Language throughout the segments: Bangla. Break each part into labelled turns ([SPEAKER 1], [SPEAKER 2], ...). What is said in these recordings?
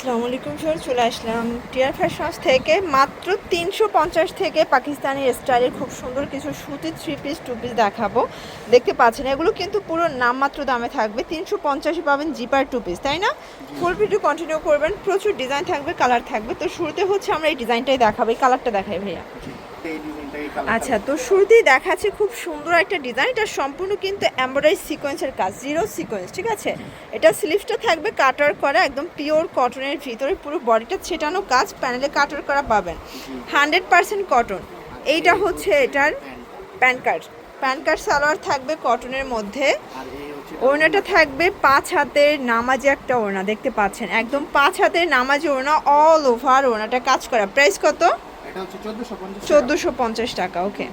[SPEAKER 1] আসসালামু আলাইকুম স্যার, চলে আসলাম টিয়ার ফ্যাশনস থেকে। মাত্র তিনশো পঞ্চাশ থেকে পাকিস্তানি স্টাইলের খুব সুন্দর কিছু সুতির থ্রি পিস টু পিস দেখাবো। দেখতে পাচ্ছেন, এগুলো কিন্তু পুরো নামমাত্র দামে থাকবে। তিনশো পঞ্চাশে পাবেন জিপার টু পিস তাই না? ফুল ভিডিও কন্টিনিউ করবেন, প্রচুর ডিজাইন থাকবে কালার থাকবে। তো শুরুতে হচ্ছে আমরা এই ডিজাইনটাই দেখাবো, এই কালারটা দেখাই ভাইয়া।
[SPEAKER 2] কালার
[SPEAKER 1] আচ্ছা তো শুরুতেই দেখাচ্ছে খুব সুন্দর একটা ডিজাইন। এটা সম্পূর্ণ কিন্তু এমব্রয়ডারি সিকোয়েন্সের কাজ জিরো সিকোয়েন্স ঠিক আছে? এটা স্লিভসটা থাকবে কাটার করা একদম পিওর কটনের ভিতরে পুরো বডিটা ছেটানো কাজ প্যানেলে কাটার করা পাবেন। হান্ড্রেড পার্সেন্ট কটন এইটা হচ্ছে এটার pan card pan card salwar থাকবে কটনের মধ্যে। ওড়নাটা থাকবে পাঁচ হাতের নামাজি একটা ওড়না দেখতে পাচ্ছেন? একদম পাঁচ হাতের নামাজি ওড়না অল ওভার ওড়নাটা কাজ করা। প্রাইস কত?
[SPEAKER 2] এটা হচ্ছে 1450
[SPEAKER 1] চোদ্দোশো পঞ্চাশ টাকা। ওকে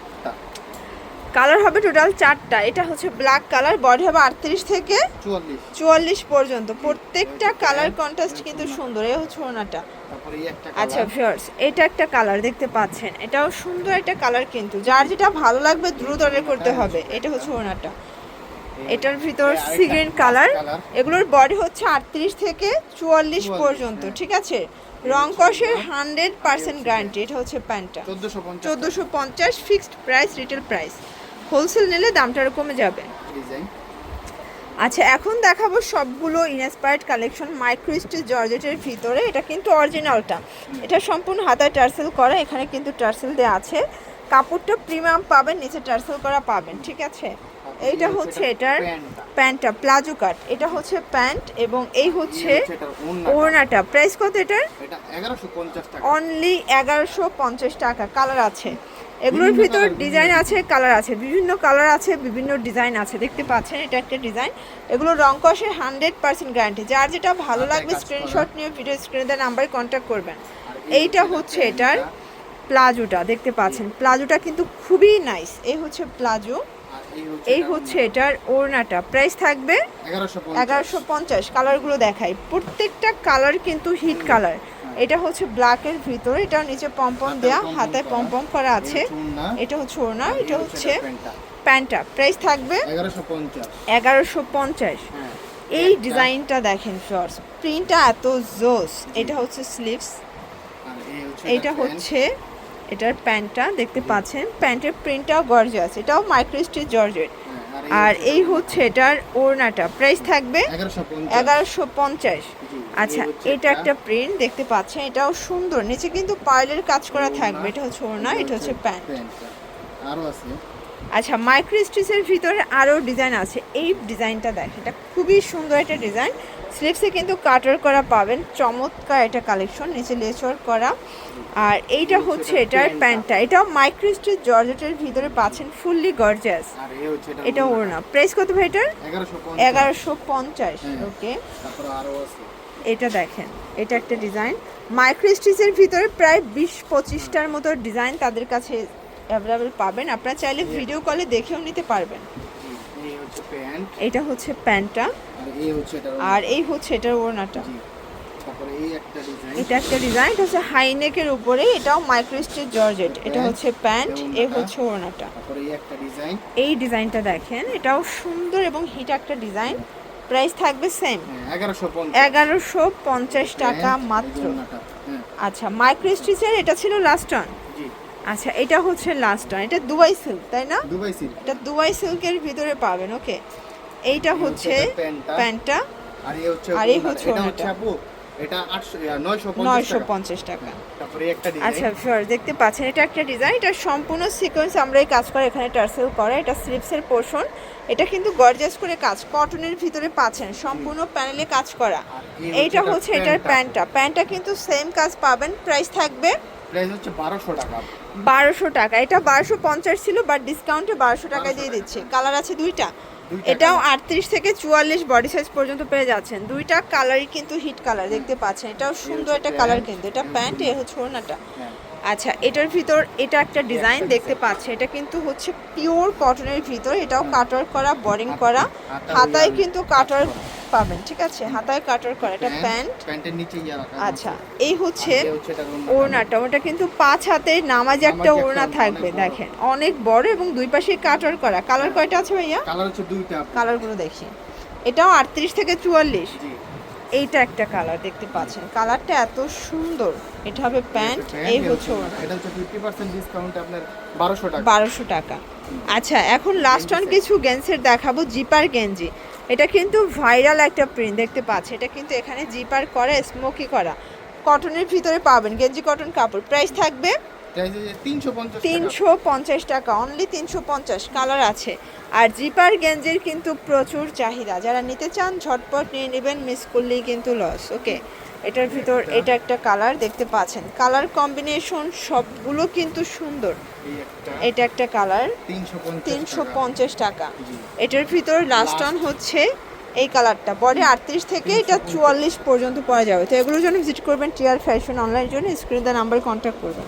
[SPEAKER 1] কালার হবে টোটাল চারটা এটা হচ্ছে ব্ল্যাক কালার বডি হবে আটত্রিশ থেকে চুয়াল্লিশ। পর্যন্ত। প্রত্যেকটা কালার কন্ট্রাস্ট কিন্তু সুন্দর এই হচ্ছে ওনাটা আচ্ছা ভিউয়ার্স এটা একটা কালার দেখতে পাচ্ছেন। এটাও সুন্দর একটা কালার কিন্তু। যার যেটা ভালো লাগবে দ্রুত অর্ডার করতে হবে। এটা হচ্ছে ওনাটা এটার ভিতর
[SPEAKER 2] এই আরেকটা
[SPEAKER 1] সি গ্রিন কালার
[SPEAKER 2] কালার।
[SPEAKER 1] এগুলোর বডি হচ্ছে আটত্রিশ থেকে চুয়াল্লিশ পর্যন্ত
[SPEAKER 2] হ্যাঁ।
[SPEAKER 1] ঠিক আছে? রং কষের হান্ড্রেড পার্সেন্ট গ্যারান্টি এটা হচ্ছে প্যান্টটা।
[SPEAKER 2] 1450
[SPEAKER 1] চোদ্দোশো পঞ্চাশ fixed price retail price wholesale নিলে দামটা আরও কমে যাবে। আচ্ছা এখন দেখাবো সবগুলো ইনস্পায়ার্ড কালেকশন মাইক্রোস্টিচ জর্জেটের ভিতরে। এটা কিন্তু অরিজিনালটা এটা সম্পূর্ণ হাতায় টার্সেল করা এখানে কিন্তু টার্সেল দেওয়া আছে। কাপড়টা প্রিমিয়াম পাবেন নিচে টার্সেল করা পাবেন ঠিক আছে? এইটা হচ্ছে এটার
[SPEAKER 2] প্যান্টটা।
[SPEAKER 1] Palazzo cut. এটা হচ্ছে প্যান্ট এবং এই হচ্ছে
[SPEAKER 2] ওড়নাটা।
[SPEAKER 1] প্রাইস কত এটার?
[SPEAKER 2] এটা 1150 টাকা।
[SPEAKER 1] অনলি এগারোশো পঞ্চাশ টাকা কালার আছে। এগুলোর ভিতর ডিজাইন আছে কালার আছে। বিভিন্ন কালার আছে বিভিন্ন ডিজাইন আছে। দেখতে পাচ্ছেন এটা একটা ডিজাইন এগুলো রং কষে হান্ড্রেড পার্সেন্ট গ্যারান্টি যার যেটা ভালো লাগবে স্ক্রিনশট নিয়ে ভিডিও স্ক্রিনে দেওয়া নাম্বারে কন্ট্যাক্ট করবেন। এইটা হচ্ছে এটার প্লাজোটা দেখতে পাচ্ছেন। প্লাজোটা কিন্তু খুবই নাইস এই হচ্ছে প্লাজো।
[SPEAKER 2] এই হচ্ছে এটার
[SPEAKER 1] ওড়নাটা। প্রাইস থাকবে এগারোশো পঞ্চাশ। কালারগুলো দেখাই। প্রত্যেকটা কালার কিন্তু হিট কালার এটা হচ্ছে ব্ল্যাকের ভিতরে। এটা নিচে পম্পম দেয়া
[SPEAKER 2] করা।
[SPEAKER 1] পম্পম করা আছে। এটা হচ্ছে ওড়না। এটা
[SPEAKER 2] হচ্ছে প্যান্টটা।
[SPEAKER 1] প্রাইস থাকবে এগারোশো পঞ্চাশ।
[SPEAKER 2] হ্যাঁ।
[SPEAKER 1] এই ডিজাইনটা দেখেন শর্টস প্রিন্টটা এত জোস এটা হচ্ছে স্লিভস
[SPEAKER 2] এই হচ্ছে এটার
[SPEAKER 1] প্যান্টটা দেখতে পাচ্ছেন। প্যান্টের প্রিন্টটাও গর্জিয়াস এটাও মাইক্রোস্টিচ জর্জেট
[SPEAKER 2] হ্যাঁ,
[SPEAKER 1] আর এই হচ্ছে এটার ওড়নাটা। প্রাইস থাকবে এগারোশো পঞ্চাশ। আচ্ছা এটা একটা প্রিন্ট দেখতে পাচ্ছেন এটাও সুন্দর। নিচে কিন্তু পার্লের কাজ করা থাকবে এটা হচ্ছে ওড়না এটা হচ্ছে প্যান্ট।
[SPEAKER 2] আরও আছে।
[SPEAKER 1] আচ্ছা মাইক্রো স্টিচের ভিতরে আরও ডিজাইন আছে। এই ডিজাইনটা দেখ এটা খুবই সুন্দর একটা ডিজাইন স্লিপসে কিন্তু কাটার করা পাবেন চমৎকার একটা কালেকশন নিচে লেচর করা। আর এইটা হচ্ছে এটার প্যান্টটা। এটাও মাইক্রো স্টিচ জর্জেটের ভিতরে পাচ্ছেন ফুললি
[SPEAKER 2] এটার
[SPEAKER 1] এটা
[SPEAKER 2] ওড়না।
[SPEAKER 1] প্রাইস কত ভাই এটার? এগারোশো পঞ্চাশ।
[SPEAKER 2] হ্যাঁ।
[SPEAKER 1] ওকে
[SPEAKER 2] আছে।
[SPEAKER 1] এটা দেখেন এটা একটা ডিজাইন মাইক্রো স্টিচের ভিতরে প্রায় বিশ পঁচিশটার মতো ডিজাইন তাদের কাছে অ্যাভেলেবেল পাবেন। আপনারা চাইলে ভিডিও কলে দেখেও নিতে পারবেন। এটা হচ্ছে প্যান্টটা।
[SPEAKER 2] আর এই হচ্ছে এটার
[SPEAKER 1] ওড়নাটা। এটা একটা ডিজাইন এটা হচ্ছে হাইনেকের উপরে এটাও মাইক্রোস্টিচ জর্জেট এটা হচ্ছে প্যান্ট এ হচ্ছে ওড়নাটা।
[SPEAKER 2] এই
[SPEAKER 1] ডিজাইনটা দেখেন এটাও সুন্দর এবং হিট একটা ডিজাইন প্রাইস থাকবে সেম
[SPEAKER 2] হ্যাঁ 1150
[SPEAKER 1] এগারোশো পঞ্চাশ টাকা মাত্র।
[SPEAKER 2] হ্যাঁ।
[SPEAKER 1] আচ্ছা মাইক্রো স্টিচের এটা ছিল লাস্ট
[SPEAKER 2] জি
[SPEAKER 1] আচ্ছা এটা হচ্ছে লাস্ট অন এটা দুবাই সিল্ক তাই না?
[SPEAKER 2] দুবাই সিল্ক
[SPEAKER 1] এটা দুবাই সিল্কের ভিতরে পাবেন ওকে এইটা হচ্ছে
[SPEAKER 2] প্যান্টটা। আর এই হচ্ছে
[SPEAKER 1] আর এই হচ্ছে
[SPEAKER 2] এটা হচ্ছে আপু এটা 800 950
[SPEAKER 1] নয়শো
[SPEAKER 2] টাকা।
[SPEAKER 1] পঞ্চাশ টাকা।
[SPEAKER 2] তারপরে একটা ডিজাইন
[SPEAKER 1] আচ্ছা ফিওর দেখতে পাচ্ছেন এটা একটা ডিজাইন এটা সম্পূর্ণ সিকোয়েন্স আমরা এই কাজ করে এখানে টার্সেল করা। এটা স্লিপসের পোর্শন এটা কিন্তু গর্জাস করে কাজ কটনের ভিতরে পাচ্ছেন সম্পূর্ণ প্যানেলে কাজ করা। এইটা হচ্ছে এটার।
[SPEAKER 2] প্যান্টটা।
[SPEAKER 1] প্যান্টটা। কিন্তু সেম কাজ পাবেন প্রাইস থাকবে
[SPEAKER 2] প্রাইস হচ্ছে 1200 টাকা।
[SPEAKER 1] বারোশো টাকা। এটা বারোশো পঞ্চাশ ছিল বাট ডিসকাউন্টে বারোশো টাকা দিয়ে দিচ্ছে। কালার আছে দুইটা। এটাও
[SPEAKER 2] colour।
[SPEAKER 1] আটত্রিশ থেকে চুয়াল্লিশ বডি সাইজ পর্যন্ত পেয়ে যাচ্ছেন। দুইটা কালারই কিন্তু হিট কালার দেখতে পাচ্ছেন। এটাও সুন্দর একটা কালার কিন্তু। এটা প্যান্ট এ হচ্ছে ওড়নাটা।
[SPEAKER 2] হ্যাঁ।
[SPEAKER 1] আচ্ছা এটার ভিতর এটা একটা ডিজাইন দেখতে পাচ্ছে এটা কিন্তু হচ্ছে পিওর কটনের ভিতর। এটাও কাটার করা বোরিং করা। হাতায় কিন্তু কাটার। পাবেন ঠিক আছে? হাতায় কাটার করা এটা প্যান্ট
[SPEAKER 2] প্যান্টের নিচে রাখা
[SPEAKER 1] আচ্ছা এই হচ্ছে
[SPEAKER 2] ওড়নাটা।
[SPEAKER 1] ওটা কিন্তু পাঁচ হাতে নামাজ একটা ওড়না থাকবে দেখেন অনেক বড় এবং দুই পাশে কাটার করা। কালার কয়টা আছে ভাইয়া?
[SPEAKER 2] কালার হচ্ছে দুইটা।
[SPEAKER 1] কালারগুলো দেখি। এটাও আটত্রিশ থেকে চুয়াল্লিশ।
[SPEAKER 2] জি।
[SPEAKER 1] এইটা একটা কালার দেখতে পাচ্ছেন। কালারটা এত সুন্দর। এটা হবে প্যান্ট এই হচ্ছে।
[SPEAKER 2] এটা হচ্ছে ফিফটি পার্সেন্ট ডিসকাউন্ট আপনার বারোশো টাকা।
[SPEAKER 1] বারোশো টাকা। আচ্ছা এখন লাস্ট অন কিছু গেন্সের দেখাবো জিপার গেঞ্জি এটা কিন্তু ভাইরাল একটা প্রিন্ট দেখতে পাচ্ছি এটা কিন্তু এখানে জিপার করা স্মোকি করা। কটনের ভিতরে পাবেন, গেঞ্জি কটন কাপড়। প্রাইস থাকবে
[SPEAKER 2] তিনশো পঞ্চাশ
[SPEAKER 1] টাকা। অনলি তিনশো পঞ্চাশ কালার আছে। আর জিপার গেঞ্জির কিন্তু প্রচুর চাহিদা। যারা নিতে চান ঝটপট নিয়ে নেবেন মিস করলেই কিন্তু লস ওকে এটার ভিতর এটা। একটা কালার দেখতে পাচ্ছেন। কালার কম্বিনেশন সবগুলো কিন্তু সুন্দর। এটা একটা কালার
[SPEAKER 2] তিনশো পঞ্চাশ টাকা।
[SPEAKER 1] এটার ভিতর লাস্ট অন হচ্ছে এই কালারটা বডি আটত্রিশ থেকে এটা চুয়াল্লিশ পর্যন্ত পাওয়া যাবে। তো এগুলোর জন্য ভিজিট করবেন টিয়ার ফ্যাশন অনলাইন জন্য। স্ক্রিন নাম্বার কন্ট্যাক্ট করবেন।